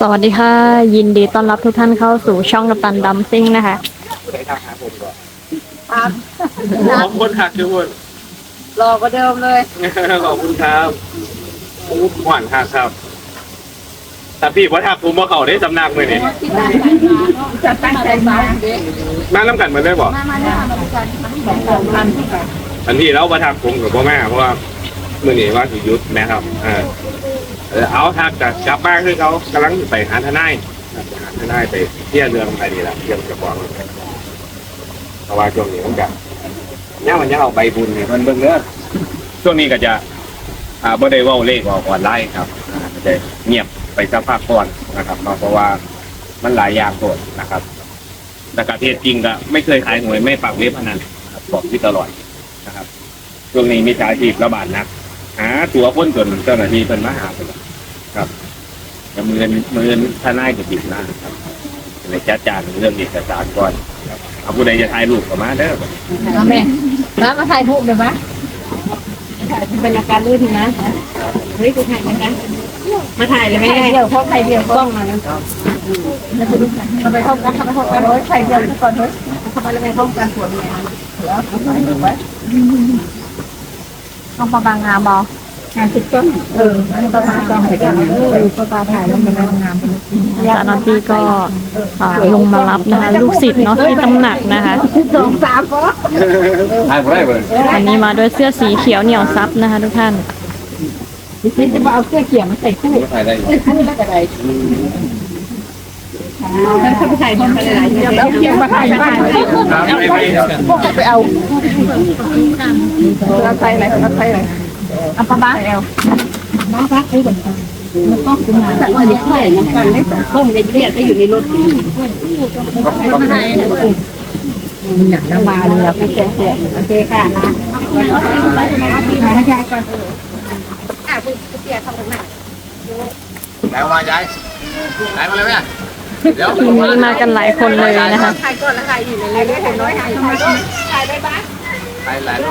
สวัสดีค่ะ ยินดีต้อนรับทุกท่านเข้าสู่ช่องกัปตันดัมซิ่งนะคะใช้ทางหาผมก่อนขอบคุณครับทุกคนรอกว่าเดิมเลยขอบคุณครับอู้หวานครับครับแต่พี่ว่าทักผมว่าเขาได้สำนักเลยนี่จะตั้งใจมามาน้ำกันเหมือนได้บอกมามาเนี่ยมากันสองพันที่กันอันนี้เราประทักผมกับพ่อแม่เพราะว่าเมื่อนี้ว่าสิหยุดนะครับเออ เออเอาทักแต่กลับบ้านคือเขากำลังไปหาทนายครับไปหาทนายไปเที่ยวเรื่องอะไรนี่แหละเที่ยวกระบอกเพราะว่าช่วงนี้มันกันเนี่ยมันยังเอาใบบุญเนี่ยมันเบิ่งเนื้อช่วงนี้ก็จะอ่าบ่ได้เว้าเลขออกออนไลน์ครับอ่าจะเงียบไปสักพักก่อนนะครับเนาะเพราะว่ามันหลายอย่างโดดนะครับแต่กระเทศจริงก็ไม่เคยขายหวยไม่ปักเว็บพนันครับบอกที่ตลอดนะครับช่วงนี้มีชาชีพระบาดหนักหาตัวคนจนเจ้าหน้าที่เป็นมาหาไปแล้วครับ จะมือนมือนทนายจะปิดหน้าครับเลยจัดจานเรื่องเอกสารก่อนครับเอาผู้ใดจะถ่ายรูปก็มาเด้อมาแม่แล้วมาถ่ายรูปเลยปะเป็นอาการลื่นนะเฮ้ยกูถ่ายนะมาถ่ายเลยไหมเดียวเพราะใครเดียวกล้องมาเราไปพบกันเราไปพบกันเฮ้ยใครเดียวทุกคนเฮ้ยทำไมเราไม่พบกันสวนเลยแล้วไว้ต้องประบางงามบอ งานติดต้นเออประมาณกองถ่ายกันเออประมาณถ่ายแล้วมันงามเจ้าหน้าที่ก็อ่าลงมารับนะคะ ลูกศิษย์เนาะที่ตำหนักนะคะ สองสามก็ถ่ายบ่ได้เบิ่งวันนี้มาด้วยเสื้อสีเขียวเหนียวซับนะคะ ทุกท่าน นี่จะมาเอาเสื้อเขียวมาใส่คู่ถ่ายได้อันนี้ไม่เป็นไรแล้วเขาไปถ่ายทำอะไรหลายอย่างแล้วเขียวมาถ่ายบ้านไม่ไม่พวกเขาไปเอาเราใส่อะไรเราใส่อะไร อาปลาบ้าเอาน้องพักให้ก่อนแล้วก็คุณมาแต่ว่าเดี๋ยวค่อยน้ำฟังได้สองต้มเรียกก็อยู่ในรถหนักน้ำมาเลยแล้วก็แช่โอเคค่ะนะมาให้ยายก่อนแล้วมาย้ายย้ายมาเลยแม่เดี๋ยวทีมนี้มากันหลายคนเลยนะคะถ่ายก่อนล้วถ่ายอยู่ในเลยได้ถ่ายน้อยถ่ายทำไมต้องถ่ายได้บ้างถ่ายหลายรู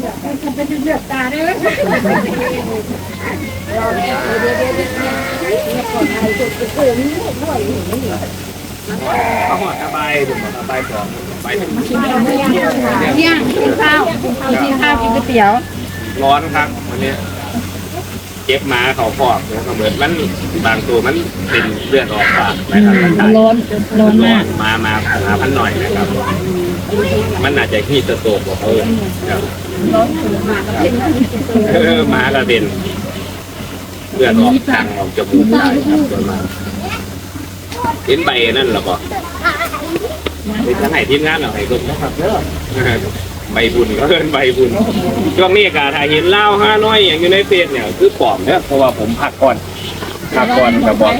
เห็นเป็นเลือดตาได้ไหมเอาหัวสบายถูกสบายสองไปถึงเที่ยงกินข้าวกินข้าวกินก๋วยเตี๋ยว ร้อนครับวันนี้เจ็บมาเขาพอกนะครับเหมือนมันบางตัวมันเป็นเลือดออกปากนะครับร้อนร้อนมากมามาหาพันหน่อยนะครับ มันอาจจะฮีตะโตกว่าเขาครับ เออมากระเด็นเลือดออกทางออกจมูกได้ครับส่วนมากเห็นใบนั่นหรอปะไปทางไหนทีมงานเหรอไอ้คนนะครับเด้อใบบุญก็เอินใบบุญช่วงนี้กาถ่ายเห็นเล่าห้าน้อยอย่างอยู่ในเฟซเนี่ยคือปลอมเนี่ยเพราะว่าผมพักก่อนพักก่อนกระบอก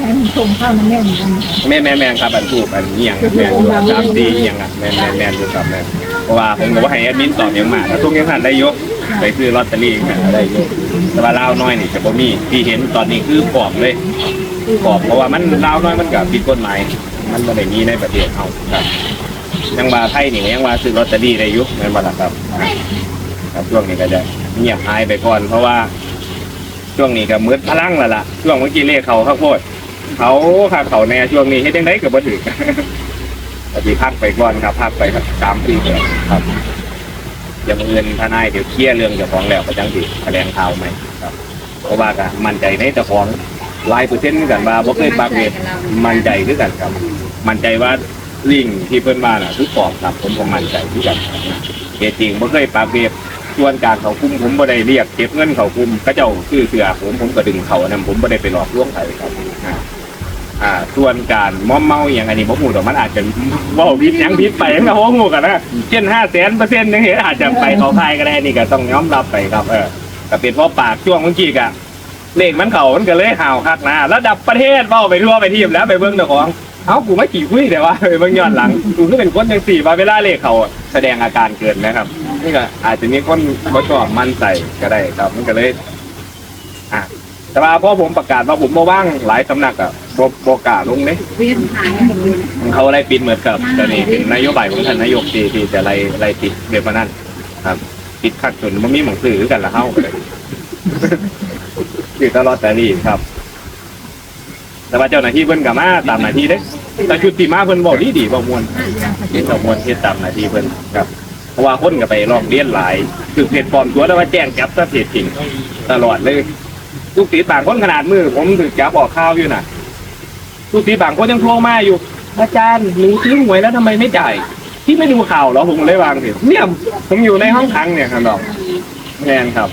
แม่แม่แม่ครับอันถูกอันเงียงแม่อยู่สามดีเงียงอะแม่แม่แม่ดูครับแม่ เพราะว่าผมบอกว่าให้แอดมินตอบยังมาถ้าทุกยังทันได้ยกไปซื้อลอตเตอรี่กันได้ยกแต่ว่าเล่าวน้อยนี่จะบ่มีที่เห็นตอนนี้คือปลอมเลยปลอมเพราะว่ามันเล่าวน้อยมันกับผิดกฎหมายมันไม่ได้มีในประเทศเขาครับยังมาไทยนี่ยังมาซื้อลอตเตอรี่ได้ยุคแม่นบ่ล่ะครับครับช่วงนี้ก็จะเงียบหายไปก่อน เพราะว่า ช่วงนี้ก็มืดพลังแล้วล่ะช่วงเมื่อกี้เลขเขาข้าวโพดเขาขาเขาแน่ช่วงนี้เฮ็ดยังไงก็บ่ถึง ปฏิพักไปก่อนครับพักไปสามปีก่อนครับยังเงินทนายเดี๋ยวเคลียร์เรื่องเจ้าของแล้วก็จังสิแถลงข่าวไหมครับ เพราะว่าก็มั่นใจในเจ้าของลายเปอร์เซ็นต์กันว่าบ่เคยปากเวทมั่นใจคือกันครับ มั่นใจว่าลิงที่เพิ่นมาน่ะคือปอมครับผมก็มั่นใจคือกันครับเหตุจริงบ่เคยปากเวทส่วนการเขาคุมผมบ่ได้เรียกเก็บเงินเขาคุมเขาเจ้าซื้อเสือผมผมก็ดึงเขานำผมบ่ได้ไปหลอกลวงใครครับ อ่าส่วนการมอมเมาอย่างอันนี้ผมหูแต่มันอาจจะเว่าพิษยังพิษไปยังเขาหูกันนะเช่นห้าแสนเปอร์เซ็นต์ยังเห็นอาจจะไปเขาพายก็ได้นี่ก็ต้องยอมรับไปครับ เออก็เป็นเพราะปากช่วงเมื่อกี้กะเลขมันเขามันก็เลยห่าวคักนะระดับประเทศเบ้าไปทั่วไปทีมแล้วไปเบิ้งเจ้าของเอ้ากูไม่ขี่คุยแต่ว่าไปเบิ้งย้อนหลังกูก็เป็นคนยังสี่ว่าเวลาเลขเขาแสดงอาการเกินนะครับ นี่ก็อาจจะมีคนเขาชอบมั่นใจก็ได้ครับมันก็เลยอะแต่ว่าพอผมประกาศว่าผมมาว่างหลายสำนักอะ บโบกล้าลงเนี่ยเวียนหายเขาไล่ปิดเหมือนกับตอนนี้เป็นนโยบายของท่านนายกที่ที่จะไล่ไล่ปิดเว็บพนันครับปิดคักจนมันมีหนังสือกันละเข้าเลยคือตลอดแต่นี่ครับ แต่ว่าเจ้าหน้าที่เพิ่นกับมาตามหน้าที่เด้แต่ชุดที่มาเพิ่นบอกดีดีบอกมวนเฮ็ดบอกมวนเฮ็ดตามหน้าที่เพิ่นครับเพราะว่าคนก็ไปร้องเรียนหลาย คือเพจปลอมตัวแล้วว่าแจ้งจับซะเพจจริงตลอดเลยลูกศิษย์บางคนขนาดมือผมถึงจับออกข่าวอยู่น่ะ ลูกศิษย์บางคนยังโทรมาอยู่ อาจารย์หนูซื้อหวยแล้วทำไมไม่จ่ายที่ไม่ดูข่าวเหรอผมเลยวางสิเนี่ยผมอยู่ในห้องขังเนี่ยครับดอกแมนครับ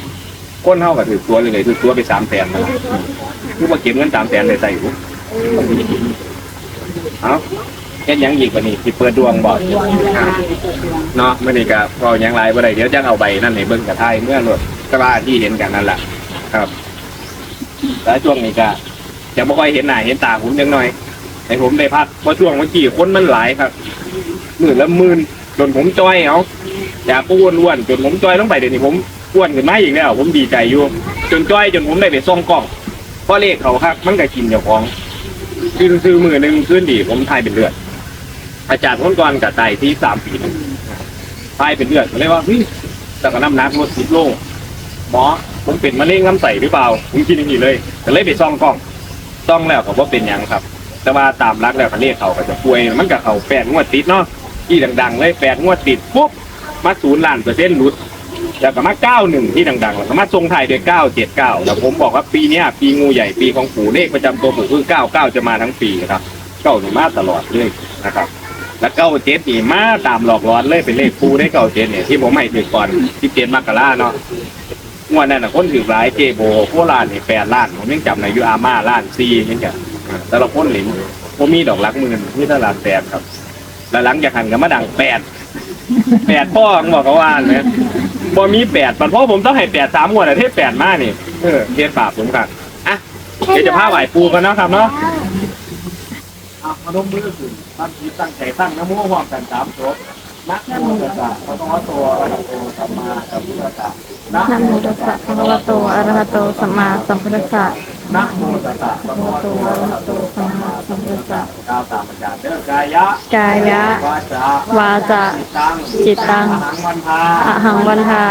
คนเท่ากับถือตัวเลยถือตัวไปสามแสนนะคือว่าเก็บเงินสามแสนเลยใส่หูเอาเฮ็ดยังอีกกว่านี้ที่เปิดดวงบอกเนาะไม่ได้กับพอยังไรบ่ได้เดี๋ยวจะเอาใบนั่นให้เบิ่งกับไทยเมื่อรถกระบาที่เห็นกันนั่นแหละครับ แล้วช่วงนี้ก็ จะไม่ค่อยเห็นหน้าเห็นตาผมยังหน่อยให้ผมได้พักเพราะช่วงเมื่อกี้คนมันหลายครับหมื่นละหมื่นจนผมจ้อยเอาจากอ้วนอ้วนๆจนผมจ้อยลงไปเดี๋ยวนี้ผมอ้วนขึ้นมาอีกแล้ว ผมดีใจอยู่ จนจ้อยจนผมได้ไปส่องกล้องเพราะเลขเขาครับมันก็กินเจ้าของคือซื้อมือหนึ่งขึ้นดีผมทายเป็นเลือด อาจารย์คนก่อนกับไตที่สามปีหนึงทายเป็นเลือดก็เลยว่าเฮ้ยแต่ก็น้ำหนักลดสิบโลหมอผมเป็นมะเร็งลำไส้หรือเปล่าผมคิดอย่างนี้เลยก็เลยไปซ่องกล้อง ซ่องแล้วเขาว่าเป็นหยังครับ แต่ว่าตามรักแล้วเขาเรียกเขาก็จะป่วย มันกับเขาแปดงวดติดเนาะที่ดังๆ เลยแปดงวดติดปุ๊บมาศูนย์ล้านเปอร์เซ็นต์หลุดแล้วก็มาเก้าหนึ่งที่ดังๆแล้วก็มาทรงไทายด้วยเก้าเจ็ดเก้าแล้วผมบอกว่าปีเนี้ยปีงูใหญ่ปีของปู่เลขประจำตัวปู่คือเก้าเก้าจะมาทั้งปีนะครับเก้าหนึ่งมาตลอดเลยนะครับ แล้วเก้าเจ็ดนี่มาตามหลอกหลอนเลยเป็นเลขปูได้เก้าเจ็ดเนี่ยที่ผมให้ถือก่อนที่เจ็ดมกราเนาะ งวดนั้นน่ะคนถือหลายเจโบโคราชนี่แปดล้านผมยังจำในยูอาม่าล้านซีนี่แกแต่ละคนหลิมผมมีดอกรักหมื่นที่ตลาดแปดครับ แล้วหลังจากหันก็มาดังแปดแปดพ่อผมบอกเขาว่าเนี่ยบ่มีแปดปันพ่อผมต้องให้แปดสามงวดอะเทศแปดมานี่เออเทศปราบผมกันอะเดี๋ยวจะพาไหวปูกันเนาะครับเนาะอะมาดมมือขึ้นตั้งจิตตั้งใจตั้งนะโมพร้อมกันสามจบ นะโมตัสสะพระคะวะโตอะระหะโตสัมมาสัมพุทธัสสะนะนะโมตัสสะภะคะวะโตอะระหะโตสัมมาสัมพุทธัสสะนะโมตัสสะพระวะโตโตอะระหะโตโตสัมมาสัมพุทธัสสะกาวตามอาจารย์เด้อกายะกายะวาจาวาจะจิตตังอหังวันทาอหังวันทา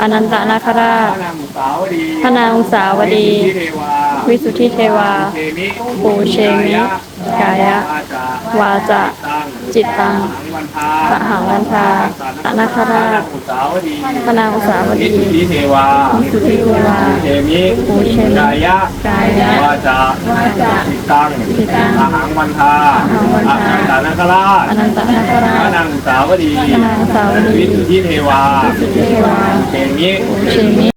อนันตนาคราชพระนางสาวดี วิสุทธิเทวาปูเชมิกายะวาจาจิตตัง อหังวันทาอหังวันทาอนาคราชพนางอุสาวดีสุทธิเทวาสุทธิเทวาเทมิปูเชมิกายะกายะวาจาวาจะจิตังจิตังอหังวันทาอหังวันทาอนันตนาคราชอนันตนาคราพระชนางสาวดีพนางสาวดีวิสุทธิเทวาสุทธิเทวาเทมิปูเชมิ